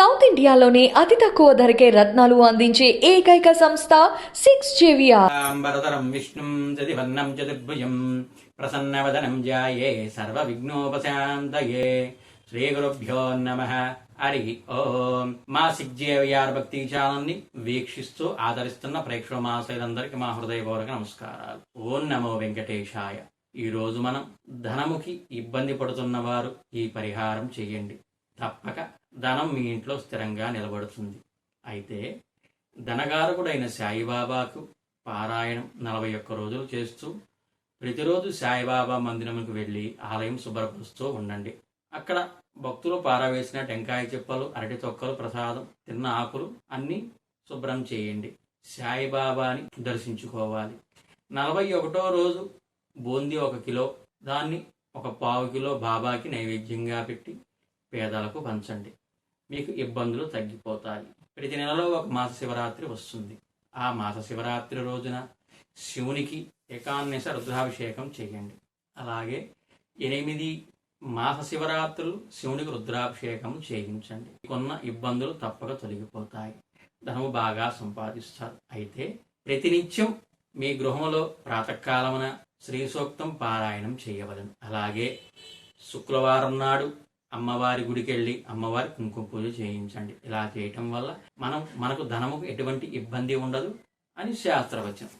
South ఇండియాలోనే అతి తక్కువ ధరకే రత్నాలు అందించే ఏకైక సంస్థ సిక్స్ జేవిఆర్. విష్ణుం చదివర్ణం చతుర్భుజం ప్రసన్నవదనం జాయే సర్వవిఘ్నోపశాంతయే. శ్రీ గురుభ్యో నమ. హరి ఓం. మా సిగ్జేవిఆర్ భక్తి ఛానల్ వీక్షిస్తూ ఆదరిస్తున్న ప్రేక్షక మాసైలందరికీ మా హృదయపూర్వక నమస్కారాలు. ఓం నమో వెంకటేశాయ. ఈ రోజు మనం ధనముకి ఇబ్బంది పడుతున్న వారు ఈ పరిహారం చేయండి. తప్పక ధనం మీ ఇంట్లో స్థిరంగా నిలబడుతుంది. అయితే ధనగారకుడైన సాయిబాబాకు పారాయణం నలభై ఒక్క రోజులు చేస్తూ ప్రతిరోజు సాయిబాబా మందిరంకు వెళ్ళి ఆలయం శుభ్రపరుస్తూ ఉండండి. అక్కడ భక్తులు పారవేసిన టెంకాయ చిప్పలు అరటి తొక్కలు ప్రసాదం తిన్న ఆకులు అన్నీ శుభ్రం చేయండి. సాయిబాబాని దర్శించుకోవాలి. నలభై ఒకటో రోజు బూందీ ఒక కిలో దాన్ని ఒక పావు కిలో బాబాకి నైవేద్యంగా పెట్టి పేదలకు పంచండి. మీకు ఇబ్బందులు తగ్గిపోతాయి. ప్రతి నెలలో ఒక మాస శివరాత్రి వస్తుంది. ఆ మాస శివరాత్రి రోజున శివునికి ఏకాన్నిస రుద్రాభిషేకం చేయండి. అలాగే ఎనిమిది మాస శివరాత్రులు శివునికి రుద్రాభిషేకం చేయించండి. కొన్న ఇబ్బందులు తప్పక తొలగిపోతాయి. ధనము బాగా సంపాదిస్తారు. అయితే ప్రతినిత్యం మీ గృహంలో ప్రాతకాలమున శ్రీ సూక్తం పారాయణం చేయవలను. అలాగే శుక్రవారం నాడు అమ్మవారి గుడికి వెళ్ళి అమ్మవారి కుంకుమ పూజ చేయించండి. ఇలా చేయటం వల్ల మనం మనకు ధనముకు ఎటువంటి ఇబ్బంది ఉండదు అని శాస్త్రవచనం.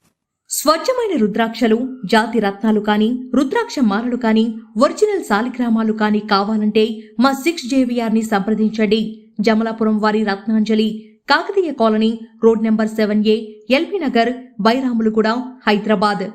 స్వచ్ఛమైన రుద్రాక్షలు జాతి రత్నాలు కాని రుద్రాక్ష మాలలు కాని ఒరిజినల్ సాలిగ్రామాలు కాని కావాలంటే మా సిక్స్ జేవిఆర్ని సంప్రదించండి. జమలాపురం వారి Ratnanjali Kakatiya colony road number seven A LB Nagar Bairamulguda Hyderabad.